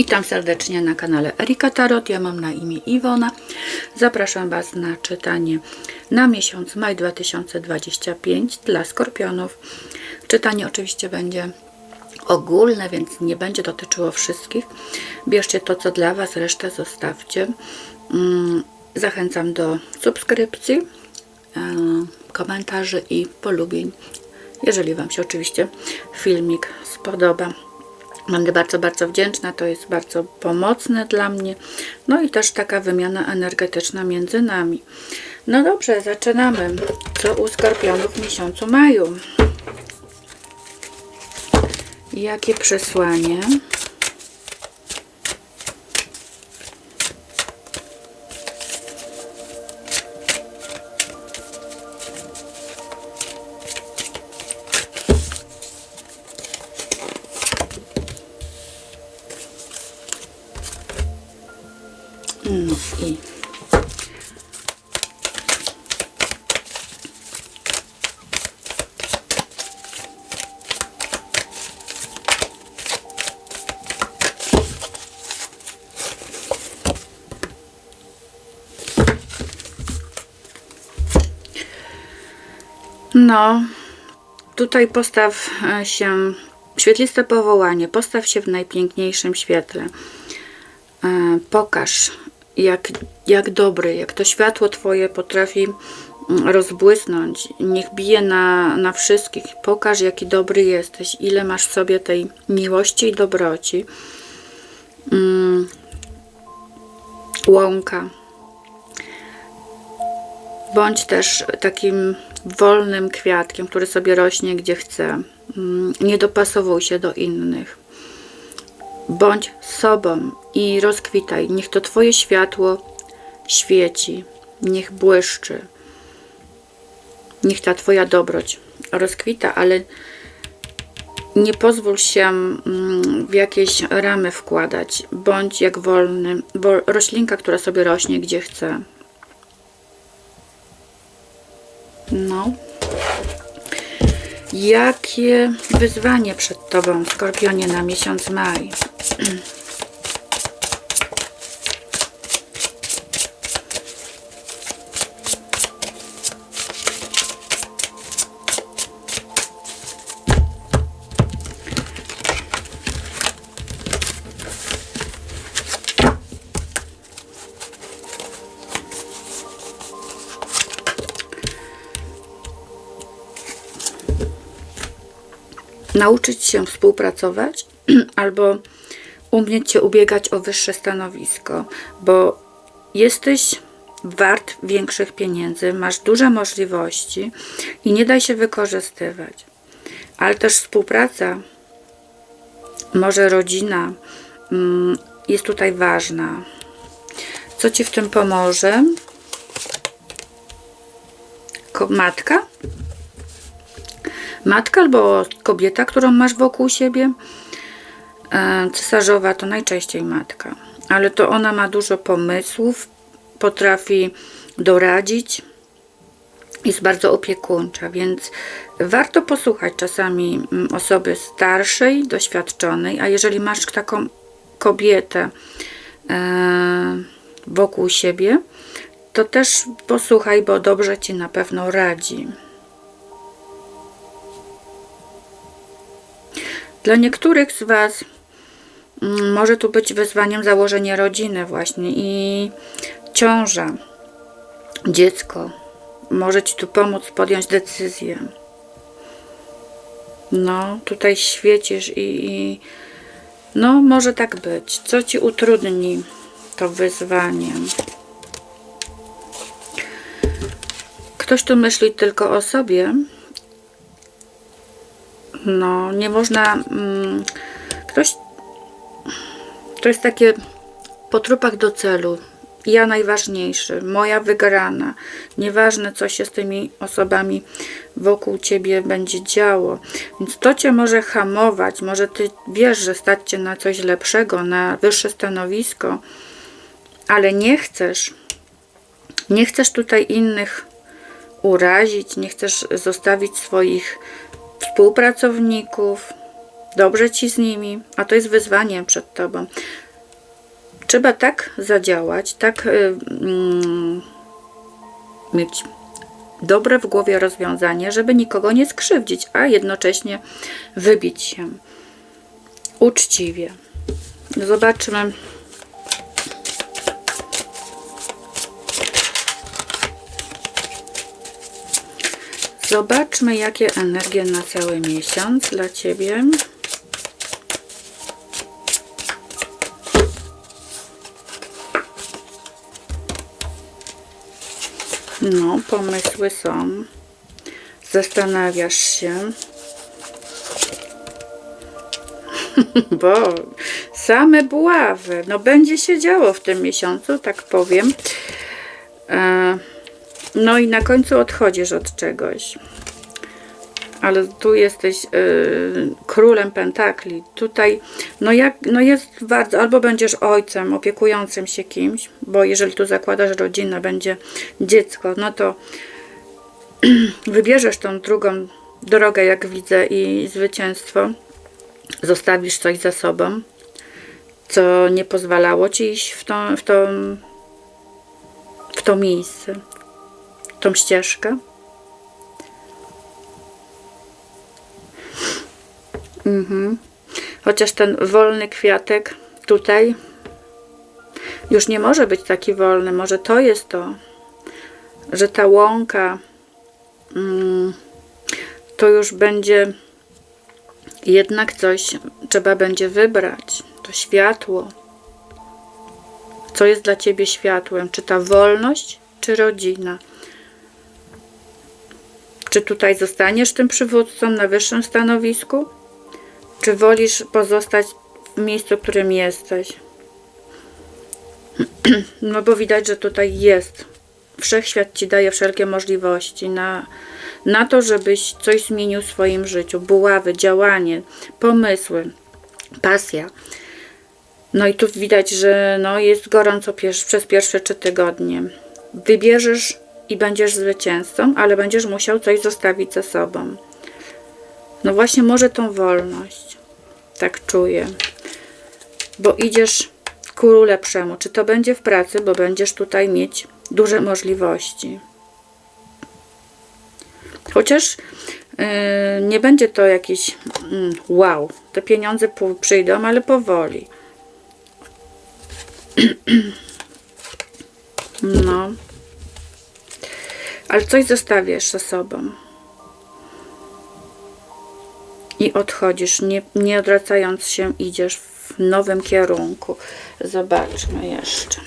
Witam serdecznie na kanale Erika Tarot. Ja mam na imię Iwona. Zapraszam Was na czytanie na miesiąc maj 2025 dla skorpionów. Czytanie oczywiście będzie ogólne, więc nie będzie dotyczyło wszystkich. Bierzcie to, co dla Was, resztę zostawcie. Mm, Zachęcam do subskrypcji, e, komentarzy i polubień, jeżeli Wam się oczywiście filmik spodoba. Będę bardzo, bardzo wdzięczna. To jest bardzo pomocne dla mnie. No i też taka wymiana energetyczna między nami. No dobrze, zaczynamy. Co u skorpionów w miesiącu maju? Jakie przesłanie? No, tutaj postaw e, się, świetliste powołanie, postaw się w najpiękniejszym świetle. E, Pokaż, jak, jak dobry, jak to światło Twoje potrafi mm, rozbłysnąć. Niech bije na, na wszystkich. Pokaż, jaki dobry jesteś, ile masz w sobie tej miłości i dobroci. Mm. Łąka. Bądź też takim wolnym kwiatkiem, który sobie rośnie gdzie chce. Mm, Nie dopasowuj się do innych. Bądź sobą i rozkwitaj. Niech to Twoje światło świeci, niech błyszczy. Niech ta Twoja dobroć rozkwita, ale nie pozwól się mm, w jakieś ramy wkładać. Bądź jak wolny, bo roślinka, która sobie rośnie gdzie chce. Jakie wyzwanie przed Tobą, Skorpionie, na miesiąc maj? nauczyć się współpracować albo umieć się ubiegać o wyższe stanowisko, bo jesteś wart większych pieniędzy, masz duże możliwości i nie daj się wykorzystywać. Ale też współpraca, może rodzina mm, jest tutaj ważna. Co ci w tym pomoże? Matka? Matka albo kobieta, którą masz wokół siebie. E, Cesarzowa to najczęściej matka, ale to ona ma dużo pomysłów, potrafi doradzić, jest bardzo opiekuńcza, więc warto posłuchać czasami mm, osoby starszej, doświadczonej, a jeżeli masz taką kobietę e, wokół siebie, to też posłuchaj, bo dobrze ci na pewno radzi. Dla niektórych z Was mm, może tu być wyzwaniem założenie rodziny właśnie i ciąża, dziecko. Może Ci tu pomóc podjąć decyzję. No, tutaj świecisz i, i no, może tak być. Co Ci utrudni to wyzwanie? Ktoś tu myśli tylko o sobie, no, nie można. Mm, ktoś. To jest takie po trupach do celu. Ja najważniejszy, moja wygrana. Nieważne, co się z tymi osobami wokół ciebie będzie działo. Więc to cię może hamować. Może ty wiesz, że stać cię na coś lepszego, na wyższe stanowisko, ale nie chcesz. Nie chcesz tutaj innych urazić, nie chcesz zostawić swoich współpracowników, dobrze ci z nimi, a to jest wyzwaniem przed tobą. Trzeba tak zadziałać, tak y, mm, mieć dobre w głowie rozwiązanie, żeby nikogo nie skrzywdzić, a jednocześnie wybić się uczciwie. Zobaczmy. Zobaczmy, jakie energie na cały miesiąc dla Ciebie. No, pomysły są. Zastanawiasz się. Bo same buławy. No, będzie się działo w tym miesiącu, tak powiem. E, no i na końcu odchodzisz od czegoś. Ale tu jesteś y, królem pentakli. Tutaj, no jak, no jest bardzo, albo będziesz ojcem opiekującym się kimś, bo jeżeli tu zakładasz rodzinę, będzie dziecko, no to wybierzesz tą drugą drogę, jak widzę, i zwycięstwo. Zostawisz coś za sobą, co nie pozwalało ci iść w to, w to, w to miejsce, tą ścieżkę. Mhm. Chociaż ten wolny kwiatek tutaj już nie może być taki wolny. Może to jest to, że ta łąka mm, to już będzie jednak coś trzeba będzie wybrać. To światło. Co jest dla ciebie światłem? Czy ta wolność, czy rodzina? Czy tutaj zostaniesz tym przywódcą na wyższym stanowisku? Czy wolisz pozostać w miejscu, w którym jesteś? No bo widać, że tutaj jest. Wszechświat ci daje wszelkie możliwości na, na to, żebyś coś zmienił w swoim życiu. Buławy, działanie, pomysły, pasja. No i tu widać, że no jest gorąco pier przez pierwsze trzy tygodnie. Wybierzesz i będziesz zwycięzcą, ale będziesz musiał coś zostawić za sobą. No właśnie, może tą wolność. Tak czuję. Bo idziesz ku lepszemu. Czy to będzie w pracy, bo będziesz tutaj mieć duże możliwości. Chociaż yy, nie będzie to jakiś yy, wow. Te pieniądze przyjdą, ale powoli. No. Ale coś zostawiasz za sobą. I odchodzisz, nie, nie odwracając się, idziesz w nowym kierunku. Zobaczmy jeszcze.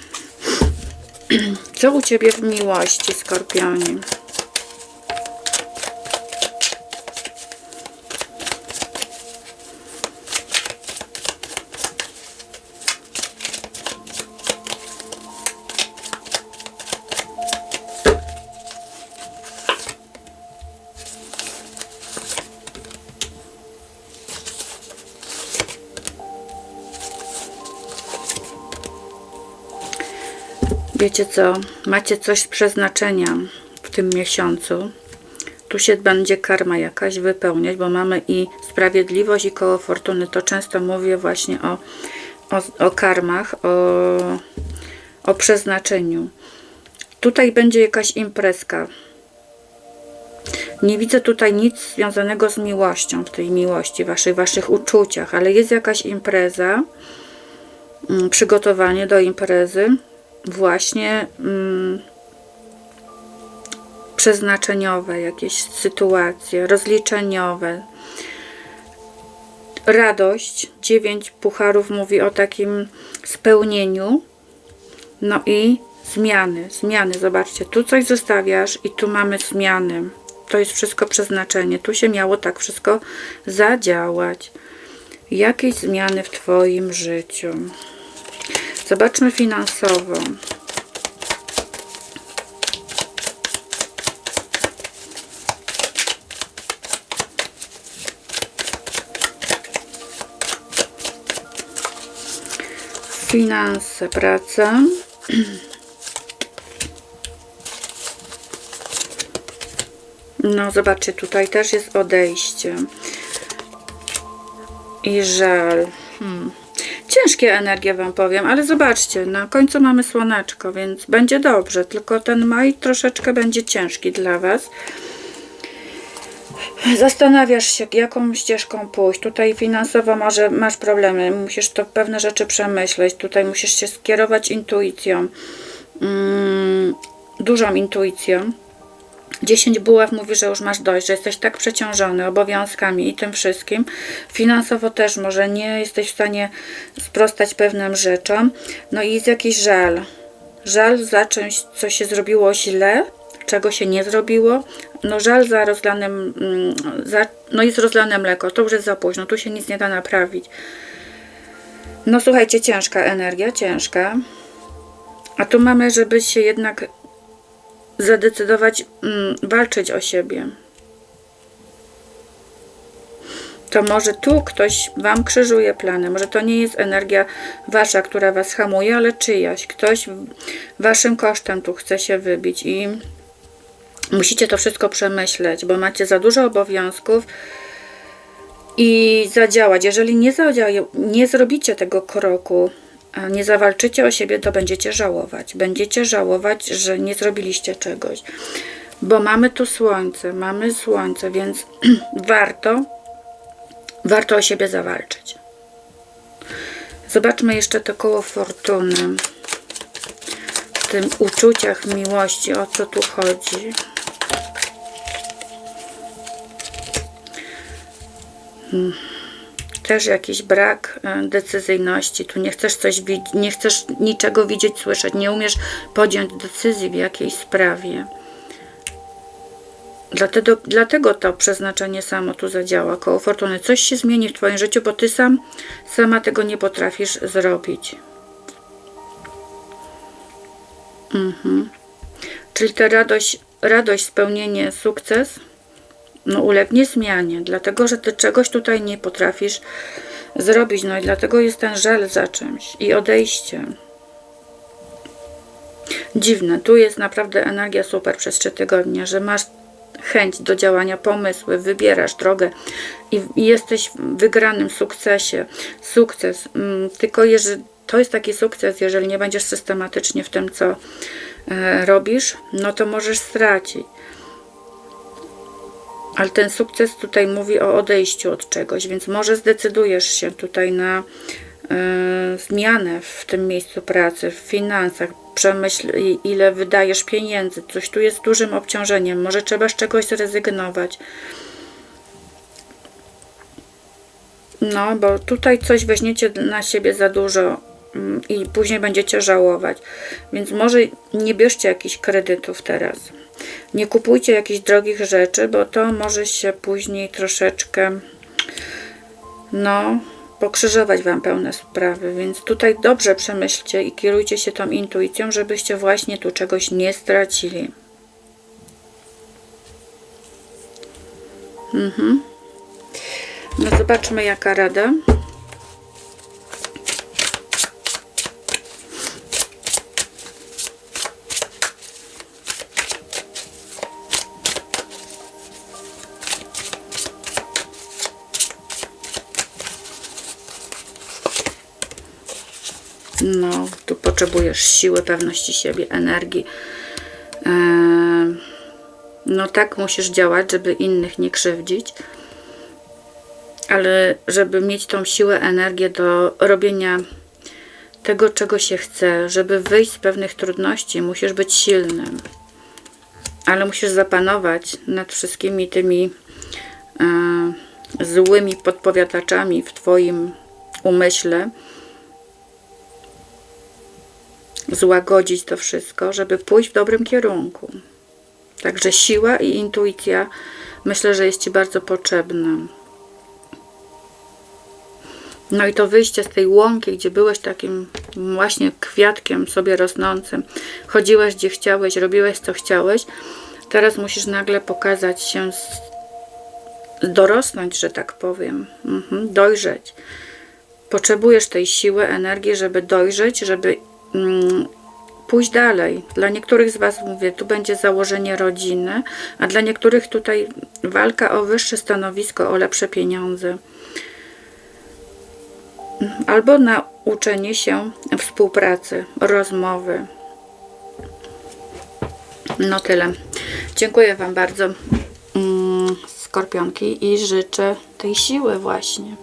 Co u Ciebie w miłości, Skorpionie? Wiecie co? Macie coś z przeznaczenia w tym miesiącu. Tu się będzie karma jakaś wypełniać, bo mamy i sprawiedliwość, i koło fortuny. To często mówię właśnie o, o, o karmach, o, o przeznaczeniu. Tutaj będzie jakaś imprezka. Nie widzę tutaj nic związanego z miłością, w tej miłości, waszych, waszych uczuciach, ale jest jakaś impreza, mm, przygotowanie do imprezy właśnie mm, przeznaczeniowe, jakieś sytuacje, rozliczeniowe. Radość, dziewięć pucharów mówi o takim spełnieniu. No i zmiany, zmiany. Zobaczcie, tu coś zostawiasz i tu mamy zmiany. To jest wszystko przeznaczenie. Tu się miało tak wszystko zadziałać. Jakieś zmiany w Twoim życiu. Zobaczmy finansowo. Finanse, praca. No, zobaczcie, tutaj też jest odejście. I żal. Hmm ciężkie energie Wam powiem, ale zobaczcie, na końcu mamy słoneczko, więc będzie dobrze, tylko ten maj troszeczkę będzie ciężki dla Was. Zastanawiasz się, jaką ścieżką pójść. Tutaj finansowo może masz problemy, musisz to pewne rzeczy przemyśleć. Tutaj musisz się skierować intuicją, mm, dużą intuicją. 10 buław mówi, że już masz dość, że jesteś tak przeciążony obowiązkami i tym wszystkim. Finansowo też może nie jesteś w stanie sprostać pewnym rzeczom. No i jest jakiś żal. Żal za czymś, co się zrobiło źle, czego się nie zrobiło. No żal za rozlanym, za, no jest rozlane mleko, to już jest za późno, tu się nic nie da naprawić. No słuchajcie, ciężka energia, ciężka. A tu mamy, żeby się jednak zadecydować mm, walczyć o siebie. To może tu ktoś Wam krzyżuje plany. Może to nie jest energia Wasza, która Was hamuje, ale czyjaś. Ktoś Waszym kosztem tu chce się wybić i musicie to wszystko przemyśleć, bo macie za dużo obowiązków i zadziałać. Jeżeli nie, zadziała, nie zrobicie tego kroku, nie zawalczycie o siebie, to będziecie żałować. Będziecie żałować, że nie zrobiliście czegoś. Bo mamy tu słońce, mamy słońce, więc warto, warto o siebie zawalczyć. Zobaczmy jeszcze to koło fortuny. W tym uczuciach miłości, o co tu chodzi. Hmm też jakiś brak e, decyzyjności. Tu nie chcesz coś nie chcesz niczego widzieć, słyszeć, nie umiesz podjąć decyzji w jakiejś sprawie. Dlatego, dlatego to przeznaczenie samo tu zadziała. Koło fortuny. Coś się zmieni w Twoim życiu, bo Ty sam, sama tego nie potrafisz zrobić. Mhm. Czyli ta radość, radość, spełnienie, sukces no, ulegnie zmianie, dlatego że ty czegoś tutaj nie potrafisz zrobić. No i dlatego jest ten żal za czymś i odejście. Dziwne, tu jest naprawdę energia super przez trzy tygodnie, że masz chęć do działania, pomysły, wybierasz drogę i, i jesteś w wygranym sukcesie. Sukces, mm, tylko jeżeli to jest taki sukces, jeżeli nie będziesz systematycznie w tym, co e, robisz, no to możesz stracić. Ale ten sukces tutaj mówi o odejściu od czegoś, więc może zdecydujesz się tutaj na y, zmianę w tym miejscu pracy, w finansach. Przemyśl, ile wydajesz pieniędzy. Coś tu jest dużym obciążeniem. Może trzeba z czegoś zrezygnować. No, bo tutaj coś weźmiecie na siebie za dużo mm, i później będziecie żałować. Więc może nie bierzcie jakichś kredytów teraz. Nie kupujcie jakichś drogich rzeczy, bo to może się później troszeczkę no, pokrzyżować Wam pełne sprawy, więc tutaj dobrze przemyślcie i kierujcie się tą intuicją, żebyście właśnie tu czegoś nie stracili. Mhm. No zobaczmy jaka rada. Tu potrzebujesz siły, pewności siebie, energii. No tak musisz działać, żeby innych nie krzywdzić. Ale żeby mieć tą siłę, energię do robienia tego, czego się chce, żeby wyjść z pewnych trudności, musisz być silnym. Ale musisz zapanować nad wszystkimi tymi złymi podpowiadaczami w Twoim umyśle, złagodzić to wszystko, żeby pójść w dobrym kierunku. Także siła i intuicja myślę, że jest Ci bardzo potrzebna. No i to wyjście z tej łąki, gdzie byłeś takim właśnie kwiatkiem sobie rosnącym, chodziłeś gdzie chciałeś, robiłeś co chciałeś, teraz musisz nagle pokazać się, dorosnąć, że tak powiem, mhm, dojrzeć. Potrzebujesz tej siły, energii, żeby dojrzeć, żeby Mm, pójść dalej. Dla niektórych z Was, mówię, tu będzie założenie rodziny, a dla niektórych tutaj walka o wyższe stanowisko, o lepsze pieniądze. Albo nauczenie się współpracy, rozmowy. No tyle. Dziękuję Wam bardzo, mm, skorpionki, i życzę tej siły właśnie.